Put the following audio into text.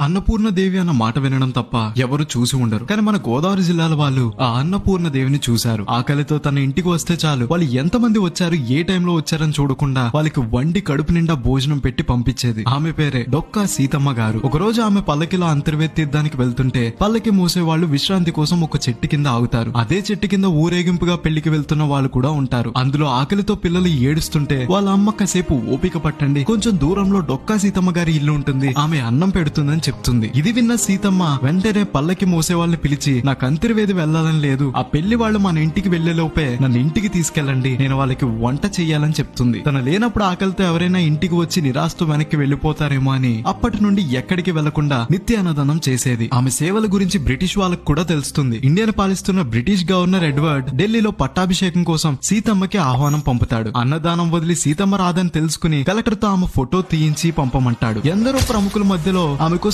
అన్నపూర్ణ దేవి అన్న మాట వినడం తప్ప ఎవరు చూసి ఉండరు. కానీ మన గోదావరి జిల్లాల వాళ్ళు ఆ అన్నపూర్ణ దేవిని చూశారు ఆకలితో తన ఇంటికి వస్తే చాలు. వాళ్ళు ఎంత మంది వచ్చారు ఏ టైంలో వచ్చారని చూడకుండా వాళ్ళకి వండి కడుపు నిండా భోజనం పెట్టి పంపించేది. ఆమె పేరే డొక్కా సీతమ్మ గారు. ఒక రోజు ఆమె పల్లకిలో అంతర్వేది వెళ్తుంటే పల్లకి మోసే వాళ్ళు విశ్రాంతి కోసం ఒక చెట్టు కింద ఆగుతారు. అదే చెట్టు కింద ఊరేగింపుగా పెళ్ళికి వెళ్తున్న వాళ్ళు కూడా ఉంటారు. అందులో ఆకలితో పిల్లలు ఏడుస్తుంటే వాళ్ళ అమ్మ కాసేపు ఓపిక పట్టండి. కొంచెం దూరంలో డొక్కా సీతమ్మ గారి ఇల్లు ఉంటుంది. ఆమె అన్నం పెడుతుందని చెప్తుంది. ఇది విన్న సీతమ్మ వెంటనే పల్లకి మోసేవాళ్ళని పిలిచి నాకు అంతర్వేది వెళ్ళాలని లేదు. ఆ పెళ్ళి వాళ్ళు మన ఇంటికి వెళ్ళే లోపే నన్ను ఇంటికి తీసుకెళ్ళండి. నేను వాళ్ళకి వంట చెయ్యాలని చెప్తుంది. తన లేనప్పుడు ఆకలితో ఎవరైనా ఇంటికి వచ్చి నిరాశతో వెనక్కి వెళ్ళిపోతారేమో అని అప్పటి నుండి ఎక్కడికి వెళ్ళకుండా నిత్య అన్నదానం చేసేది. ఆమె సేవల గురించి బ్రిటిష్ వాళ్ళకు కూడా తెలుస్తుంది. ఇండియాను పాలిస్తున్న బ్రిటిష్ గవర్నర్ ఎడ్వర్డ్ ఢిల్లీలో పట్టాభిషేకం కోసం సీతమ్మకి ఆహ్వానం పంపుతాడు. అన్నదానం వదిలి సీతమ్మ రాదని తెలుసుకుని కలెక్టర్తో ఆమె ఫోటో తీయించి పంపమంటాడు. ఎందరో ప్రముఖుల మధ్యలో ఆమె కోసం